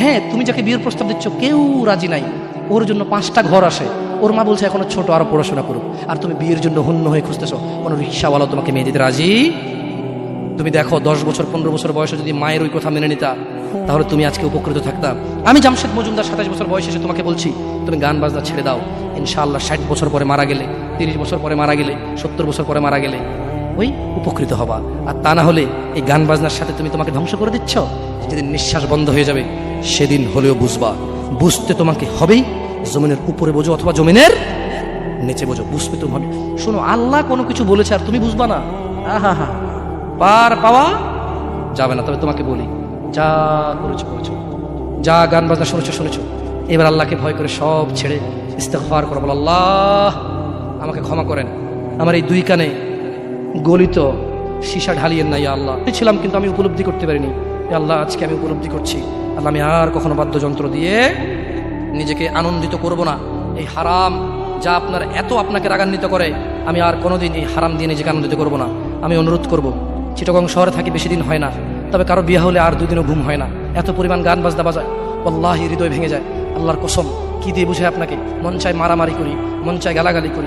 হ্যাঁ তুমি যাকে বিয়ের প্রস্তাব দিচ্ছ, কেউ রাজি নাই। ওর জন্য পাঁচটা ঘর আসে ওর মা বলছে, এখনও ছোট, আরও পড়াশোনা করুক আর তুমি বিয়ের জন্য হন্য হয়ে খুঁজতেছো। কোনো রিক্সাওয়ালা তোমাকে মেয়ে দিতে রাজি? তুমি দেখো, দশ বছর, পনেরো বছর বয়সে যদি মায়ের ওই কথা মেনে নিতা, তাহলে তুমি আজকে উপকৃত থাকতাম আমি জামশেদ মজুমদার সাতাশ বছর বয়সে এসে তোমাকে বলছি, তুমি গান বাজনা ছেড়ে দাও। ইনশাআল্লাহ ষাট বছর পরে মারা গেলে, তিরিশ বছর পরে মারা গেলে, সত্তর বছর পরে মারা গেলে ওই উপকৃত হবা। আর তা না হলে এই গান বাজনার সাথে তুমি তোমাকে ধ্বংস করে দিচ্ছ? যেদিন নিঃশ্বাস বন্ধ হয়ে যাবে, সেদিন হলেও বুঝবা। বুঝতে তোমাকে হবেই। জমিনের উপরে বোঝো অথবা জমিনের নিচে বোঝো। বুঝবে তুমি হবে। শোনো, আল্লাহ কোনো কিছু বলেছে আর তুমি বুঝবা না। হা পার পাওয়া যাবে না। তবে তোমাকে বলি, যা করেছ করেছ। যা গান বাজনা শুনেছো শুনেছো। এবার আল্লাহকে ভয় করে সব ছেড়ে ইস্তেগফার করো। বলো, আল্লাহ, আমাকে ক্ষমা করেন। আমার এই দুই কানে গলিত সীসা ঢালিয়েন না, ইয়া আল্লাহ। ছিলাম কিন্তু আমি উপলব্ধি করতে পারিনি। আল্লাহ, আজকে আমি উপলব্ধি করছি। আল্লাহ, আমি আর কখনো বাদ্যযন্ত্র দিয়ে নিজেকে আনন্দিত করব না। এই হারাম যা আপনার এত আপনাকে রাগান্বিত করে, আমি আর কোনোদিন এই হারাম দিয়ে নিজেকে আনন্দিত করব না। আমি অনুরোধ করব, চিটগং শহরে থাকি বেশি দিন হয় না, তবে কারও বিয়ে হলে আর দুদিনও ঘুম হয় না। এত পরিমাণ গান বাজনা বাজায় আল্লাহ হৃদয় ভেঙে যায়। আল্লাহর কসম, কি দিয়ে বুঝে আপনাকে? মন চায় মারামারি করি, মন চায় গালাগালি করি।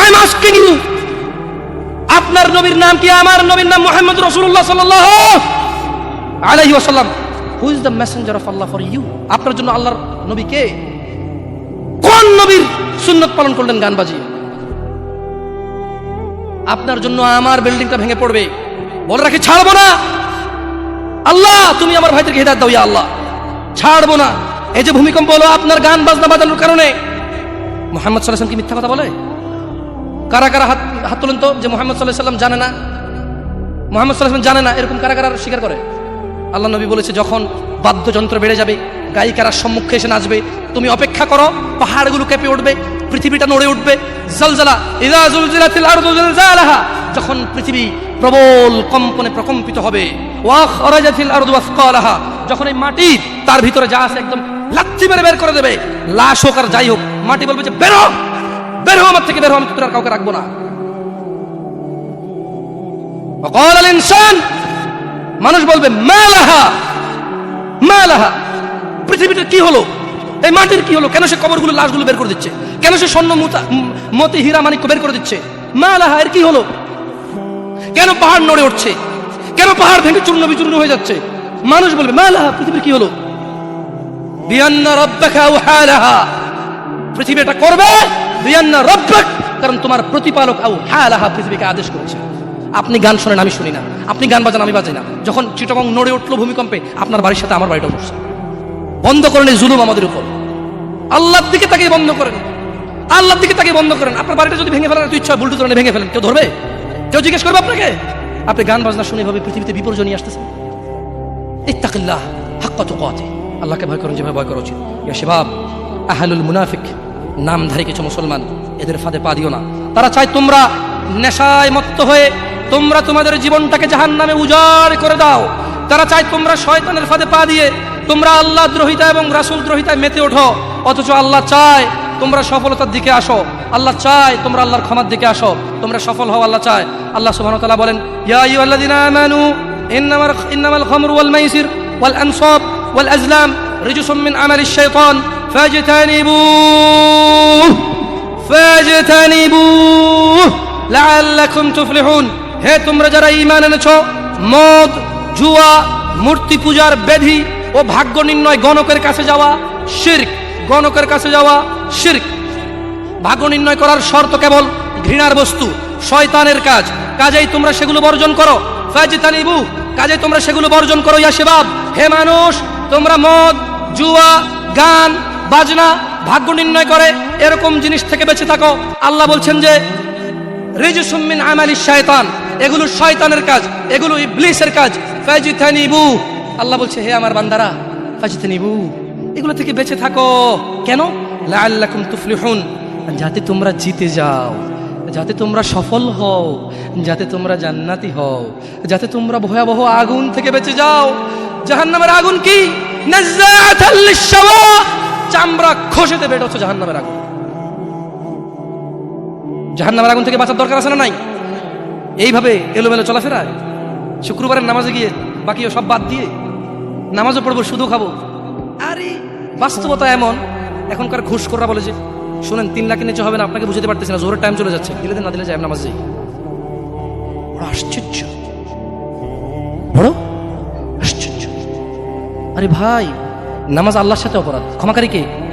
আই আস্কিং ইউ আপনার নবীর নাম কি? আমার নবীর নাম মোহাম্মদ রসুল্লাহ সাল্লাল্লাহু আলাইহি ওয়াসাল্লাম। Who is the messenger of Allah for you আপনার জন্য আল্লাহর নবী কে? কোন নবীর সুন্নত পালন করলেন গান বাজিয়ে? আপনার জন্য আমার বিল্ডিংটা ভেঙে পড়বে। বলে রাখি, ছাড়বো না। আল্লাহ, তুমি আমার ভাইদেরকে হেদায়ত দাও, ইয়া আল্লাহ। ছাড়বো না। এই যে ভূমিকম্প হলো, আপনার গান বাজনা বাজানোর কারণে। মোহাম্মদ সাল্লাহ কি মিথ্যা কথা বলে? কারা কারা হাত হাত তোলেন তো? যে মোহাম্মদ সাল্লাহ সাল্লাম জানে না। মোহাম্মদ সাল্লাহ জানে না, এরকম কারা কারা স্বীকার করে? আল্লাহ নবী বলেছে, যখন বাদ্যযন্ত্র বেড়ে যাবে, গায়িকারা সম্মুখে এসে নাচবে, তুমি অপেক্ষা করো, পাহাড়গুলো কেঁপে উঠবে, পৃথিবীটা নড়ে উঠবে, জলজালা যখন পৃথিবী প্রবল কম্পনে প্রকম্পিত হবে যখন এই মাটি তার ভিতরে যা আছে একদম লাথি মেরে বের করে দেবে, লাশ হোক আর যাই হোক, মাটি বলবে যে, বেরো! বের হো আমার থেকে, বের হো আমি তোর কাউকে রাখব না। অকল ইনসান, মানুষ বলবে মালাহা মালাহা পৃথিবীটা কি হলো? এই মাটির কি হলো? কেন সে কবরগুলো, লাশগুলো বের করে দিচ্ছে? কেন সে স্বর্ণ মতি হীরা মানিক বের করে দিচ্ছে? মালাহা এর কি হলো? কেন পাহাড় নড়ে উঠছে? কেন পাহাড় ভেঙে চূর্ণ বিচূর্ণ হয়ে যাচ্ছে? মানুষ বলবে মালাহা পৃথিবীর কি হলো? পৃথিবী এটা করবে কারণ তোমার প্রতিপালক আউ হালাহা পৃথিবীকে আদেশ করেছে। আপনি গান শোনেন, আমি শুনি না। আপনি গান বাজান, আমি বাজাই না। যখন চিটগং নড়ে উঠল ভূমিকম্পে, আপনার বাড়ির সাথে আমার বাড়িটা উঠছে বন্ধ করেন এই জুলুম আমাদের উপর। আল্লাহর দিকে তাকে বন্ধ করেন। আল্লাহর দিকে তাকে বন্ধ করেন। আপনার বাড়িটা যদি ভেঙে ফেলার ইচ্ছা বুলটু ধরনের ভেঙে ফেলেন। কেউ ধরবে? কেউ জিজ্ঞেস করবে আপনাকে? আপনি গান বাজনা শুনে ভাবে পৃথিবীতে বিপর্যয় নিয়ে আসতেছেন? ইত্তাকিল্লাহ, হাক্কা তুকাতি আল্লাহকে ভয় করুন, যেভাবে ভয় করা উচিত। ইয়া শিবাব, আহলুল মুনাফিক নামধারী কিছু মুসলমান এদের ফাঁদে পা দিও না। তারা চায় তোমরা নেশায় মত্ত হয়ে তোমরা তোমাদের জীবনটাকে জাহান নামে উজাড় করে দাও। তারা চায় তোমরা শয়তানের ফাঁদে পা দিয়ে তোমরা আল্লাহ দ্রোহিতা এবং রাসূল দ্রোহিতায় মেতে ওঠো। অথচ আল্লাহ চায় তোমরা সফলতার দিকে আসো। আল্লাহ চায় তোমরা আল্লাহর ক্ষমার দিকে আসো। তোমরা সফল হও, আল্লাহ চায়। আল্লাহ সুবহানাহু তাআলা বলেন, ইয়া আইয়ুহাল্লাযিনা আমানু, ইন্নামাল ইন্নামাল খামরু ওয়াল মাইসির ওয়াল আনসাব ওয়াল আজলাম, রিজসুম মিন আমালিশ শাইতান তুফলিহুন হে তোমরা যারা ঈমান এনেছো, মদ, জুয়া, মূর্তি পূজার বেধি ও ভাগ্য নির্ণয় গণকের কাছে যাওয়া শিরক। গণকের কাছে যাওয়া শিরক। ভাগ্য নির্ণয় করার শর্ত কেবল ঘৃণার বস্তু, শয়তানের কাজ। কাজেই তোমরা সেগুলো বর্জন করো। ফাজিতানিবু কাজে তোমরা সেগুলো বর্জন করো, ইয়া শিবাব। হে মানুষ, তোমরা মদ, জুয়া, গান, বাজনা ভাগ্য নির্ণয় করে এরকম জিনিস থেকে বেঁচে থাকো। আল্লাহ বলছেন যে রিজুসুমিন আমালি শয়তান, এগুলো শয়তানের কাজ, এগুলো ইবলিসের কাজ। ফাজিতানিবু। আল্লাহ বলছে, হে আমার বান্দারা, ফাজিতানিবু, এগুলো থেকে বেঁচে থাকো। কেন? লাআল্লাকুম তুফলিহুন। যাতে তোমরা জিতে যাও, যাতে তোমরা সফল হও, যাতে তোমরা জান্নাতি হও, যাতে তোমরা ভয়াবহ আগুন থেকে বেঁচে যাও। জাহান্নামের আগুন কি? নাজ্জাতাল চামড়া খসেতে বের হচ্ছে জাহান্নামের আগুন। জাহান্নামের আগুন থেকে বাঁচার দরকার আছে না নাই? এইভাবে এলোমেলো চলাফেরায় শুক্রবারের নামাজে গিয়ে বাকি সব বাদ দিয়ে নামাজও পড়ব, শুধু খাব। আরে, বাস্তবতা এমন, এখনকার ঘুষ করা বলে যে, শুনেন, তিন লাখের নিচে হবে না, আপনাকে বুঝতে পারতেছি না জোরের টাইম চলে যাচ্ছে, দিলে না দিলে যাই নামাজ যাই। বড় আশ্চর্য। বড় আশ্চর্য। আরে ভাই, নামাজ আল্লাহর সাথে অপরাধ। ক্ষমাকারী কে?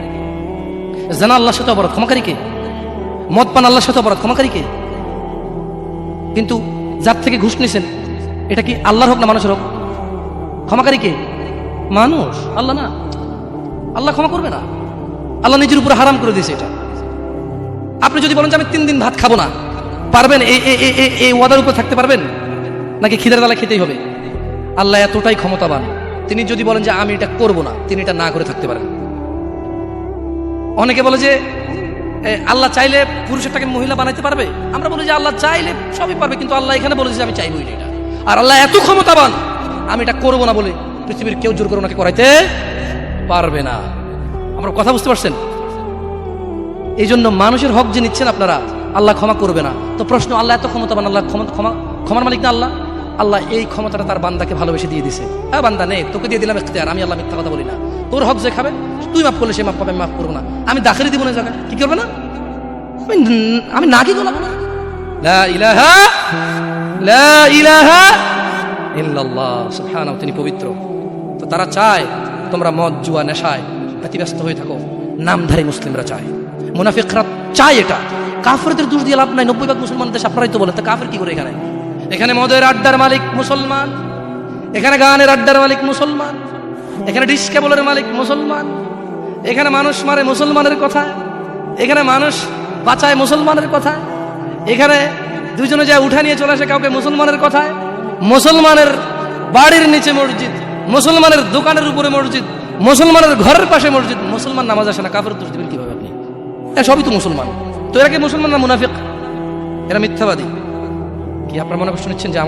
জানা আল্লাহর সাথে অপরাধ ক্ষমাকারী কে? মদ পান আল্লাহর সাথে অপরাধ ক্ষমাকারী কে? কিন্তু যার থেকে ঘুষ নিছেন, এটা কি আল্লাহর হোক না মানুষের হোক? ক্ষমাকারী কে? মানুষ, আল্লাহ না। আল্লাহ ক্ষমা করবে না। আল্লাহ নিজের উপর হারাম করে দিয়েছে এটা। আপনি যদি বলেন যে আমি তিন দিন ভাত খাব না, পারবেন? এই ওয়াদার উপর থাকতে পারবেন? নাকি খিদের তালা খেতেই হবে? আল্লাহ এতটাই ক্ষমতাবান। তিনি যদি বলেন যে আমি এটা করব না, তিনি এটা না করে থাকতে পারেন। অনেকে বলে যে আল্লাহ চাইলে পুরুষেরটাকে মহিলা বানাইতে পারবে? আমরা বলি যে, আল্লাহ চাইলে সবই পারবে, কিন্তু আল্লাহ এখানে বলেছে যে, আমি চাইবই এটা। আর আল্লাহ এত ক্ষমতাবান, আমি এটা করব না বলে পৃথিবীর কেউ জোর করে ওনাকে করাইতে পারবে না। আমরা কথা বুঝতে পারছেন? এই জন্য মানুষের হক যে নিচ্ছেন আপনারা, আল্লাহ ক্ষমা করবে না। তো প্রশ্ন, আল্লাহ এত ক্ষমতাবান, আল্লাহ ক্ষমা ক্ষমা, ক্ষমার মালিক না আল্লাহ? আল্লাহ এই ক্ষমতাটা তার বান্দাকে ভালোবেসে দিয়ে দিছে। হ্যাঁ বান্দা নে, তোকে দিয়ে দিলাম এখতিয়ার আমি আল্লাহ মিথ্যা কথা বলি না। তোর হক যে খাবে, তুই মাফ করলে সে মাফ পাবে মাফ করব না। আমি দাখিলে দিব না জায়গায়, কি করবে না? আমি ন- কি ইল্লাল্লাহ তিনি পবিত্র। তো তারা চায়, তোমরা মদ, জুয়া, নেশায় ব্যতিব্যস্ত হয়ে থাকো। নামধারী মুসলিমরা চায়। মুনাফিকরা চায় এটা। কাফেরদের দোষ দিয়ে লাভ নাই, নব্বই ভাগ মুসলমান দেশ তো বলেন তা কাফের কি করে এখানে? এখানে মদের আড্ডার মালিক মুসলমান, এখানে গানের আড্ডার মালিক মুসলমান। এখানে ডিস কেবলের মালিক মুসলমান। এখানে মানুষ মারে মুসলমানের কথা। এখানে মানুষ বাঁচায় মুসলমানের কথা। এখানে দুজনে যায় উঠা নিয়ে চলে আসে কাউকে মুসলমানের কথায়। মুসলমানের বাড়ির নিচে মসজিদ, মুসলমানের দোকানের উপরে মসজিদ, মুসলমানের ঘরের পাশে মসজিদ। মুসলমান নামাজ আসে না কাপড় দোষ দিবেন কীভাবে আপনি? এরা সবই তো মুসলমান। তো এরা কি মুসলমান না মুনাফিক? এরা মিথ্যাবাদী। কি আপনার মনে কষ্ট নিচ্ছেন যে